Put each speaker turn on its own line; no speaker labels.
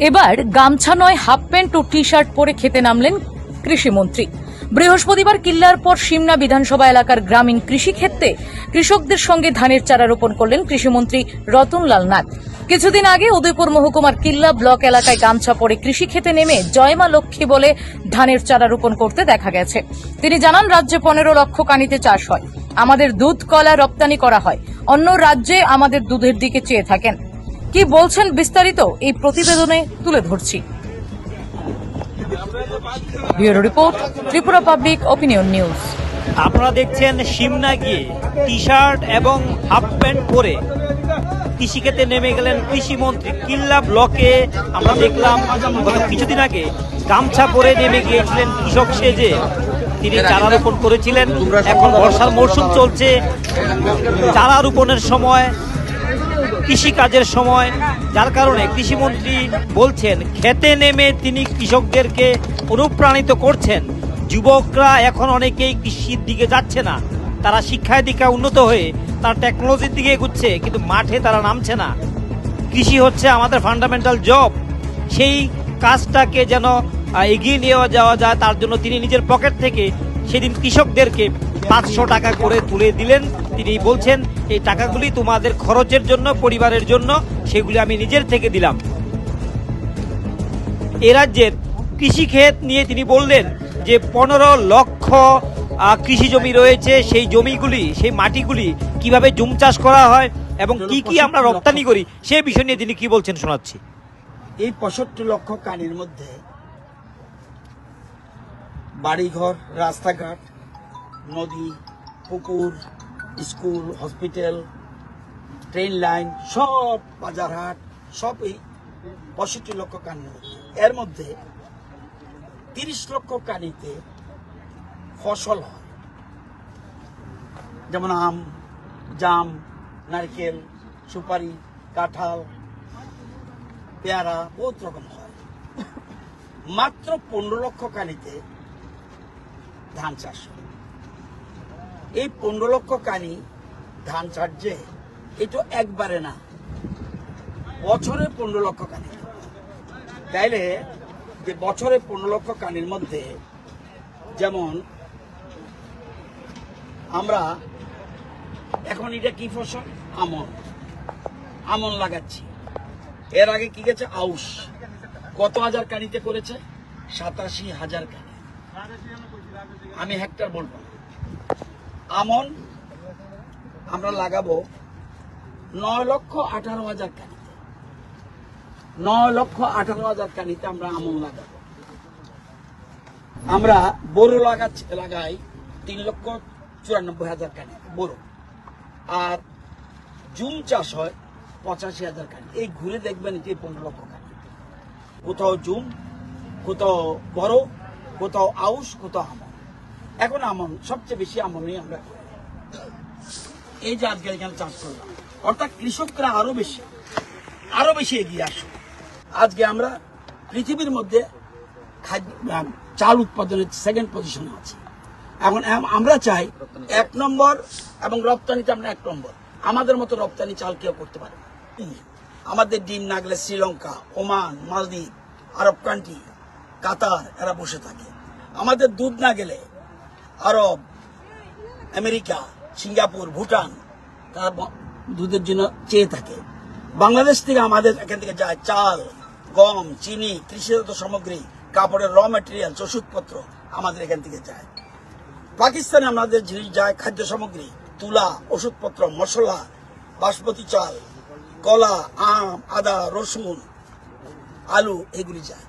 এবার গামছা নয়, হাফ প্যান্ট ও টি শার্ট পরে খেতে নামলেন কৃষিমন্ত্রী। বৃহস্পতিবার কিল্লার পর সিমনা বিধানসভা এলাকার গ্রামীণ কৃষিক্ষেত্রে কৃষকদের সঙ্গে ধানের চারা রোপণ করলেন কৃষিমন্ত্রী রতনলাল নাথ। কিছুদিন আগে উদয়পুর মহকুমার কিল্লা ব্লক এলাকায় গামছা পরে কৃষি খেতে নেমে জয়মা লক্ষ্মী বলে ধানের চারা রোপণ করতে দেখা গেছে। তিনি জানান, রাজ্যে পনেরো লক্ষ কানিতে চাষ হয়। আমাদের দুধ, কলা রপ্তানি করা হয়। অন্য রাজ্যে আমাদের দুধের দিকে চেয়ে থাকেন। কি বলছেন বিস্তারিত এই প্রতিবেদনে তুলে ধরছি। Bureau report, Tripura public opinion news.
আপনারা দেখছেন সিমনা গিয়ে টি শার্ট এবং হাফ প্যান্ট পরে কৃষিক্ষেত্রে নেমে গেলেন কৃষিমন্ত্রী কিল্লা ব্লকে। আমরা দেখলাম গত কিছুদিন আগে গামছা পরে নেমে গিয়েছিলেন কৃষক সেজে। তিনি চারা রোপণ করেছিলেন। এখন বর্ষার মরশুম চলছে। চারা রোপণের সময় কৃষিকাজের সময়, যার কারণে কৃষিমন্ত্রী বলছেন, খেতে নেমে তিনি কৃষকদেরকে অনুপ্রাণিত করছেন। যুবকরা এখন অনেকেই কৃষির দিকে যাচ্ছে না। তারা শিক্ষায় দীক্ষা উন্নত হয়ে তারা টেকনোলজির দিকে এগুচ্ছে, কিন্তু মাঠে তারা নামছে না। কৃষি হচ্ছে আমাদের ফান্ডামেন্টাল জব সেই কাজটাকে যেন এগিয়ে নিয়ে যাওয়া যায়, তার জন্য তিনি নিজের পকেট থেকে সেদিন কৃষকদেরকে পাঁচশো টাকা করে তুলে দিলেন। তিনি বলছেন, এই টাকাগুলি তোমাদের খরচের জন্য, পরিবারের জন্য, সেগুলি আমি নিজের থেকে দিলাম। এ রাজ্যের কৃষিক্ষেত নিয়ে তিনি বললেন যে, পনেরো লক্ষ কৃষি জমি রয়েছে। সেই জমিগুলি, সেই মাটিগুলি কীভাবে জুম চাষ করা হয় এবং কি কি আমরা রপ্তানি করি? সে বিষয় নিয়ে তিনি কি বলছেন শোনাচ্ছি।
এই পঁয়ষট্টি লক্ষ কানির মধ্যে বাড়িঘর, রাস্তাঘাট নদী, পুকুর, স্কুল, হসপিটাল, ট্রেন লাইন, সব বাজারহাট সব এই পঁয়ষট্টি লক্ষ মধ্যে এর মধ্যে তিরিশ লক্ষ কানিতে ফসল হয়। যেমন আম, জাম, নারকেল, সুপারি, কাঁঠাল, পেয়ারা, বহুত রকম হয়। মাত্র পনেরো লক্ষ কানিতে ধান চাষ হয়। এই পনেরো লক্ষ কানি ধান যে এটা একবারে না। বছরে পনেরো লক্ষ কানি। তাইলে যে বছরে পনেরো লক্ষ কানির মধ্যে যেমন আমরা এখন এটা কি ফসল? আমন। আমন লাগাচ্ছি। এর আগে কি গেছে? আউশ। কত হাজার কানিতে করেছে? সাতাশি হাজার কানি। আমি হেক্টর বলব। আমন আমরা লাগাবো নয় লক্ষ আঠারো হাজার কানিতে। নয় লক্ষ আঠারো হাজার কানিতে আমরা আমন লাগাবো। আমরা বোরো লাগাচ্ছি লাগাই তিন লক্ষ চুরানব্বই হাজার কানি বোরো। আর জুম চাষ হয় পঁচাশি হাজার কানি এই ঘুরে দেখবেন যে পনেরো লক্ষ কানি কোথাও জুম, কোথাও বড়, কোথাও আউশ, কোথাও আমন। এখন আমন সবচেয়ে বেশি আমনই আমরা এই যে আজকে এখানে চাষ করলাম, অর্থাৎ কৃষকরা আরও বেশি আরও বেশি এগিয়ে আসুক। আজকে আমরা পৃথিবীর মধ্যে চাল উৎপাদনের সেকেন্ড পজিশনে আছি। এখন আমরা চাই এক নম্বর এবং রপ্তানিতে আমরা এক নম্বর। আমাদের মতো রপ্তানি চাল কেউ করতে পারে। আমাদের ডিম না গেলে শ্রীলঙ্কা, ওমান, মালদ্বীপ, আরব কান্ট্রি কাতার, এরা বসে থাকে। আমাদের দুধ না গেলে আরব, আমেরিকা, সিঙ্গাপুর, ভুটান, তারা দুধের জন্য চেয়ে থাকে। বাংলাদেশ থেকে আমাদের এখান থেকে যায় চাল, গম, চিনি, কৃষিজাত সামগ্রী, কাপড়ের র মেটেরিয়াল ওষুধপত্র আমাদের এখান থেকে যায়। পাকিস্তানে আমাদের জিনিস যায় খাদ্য সামগ্রী, তুলা, ওষুধপত্র, মশলা, বাসমতি চাল, কলা, আম, আদা, রসুন, আলু, এগুলি যায়।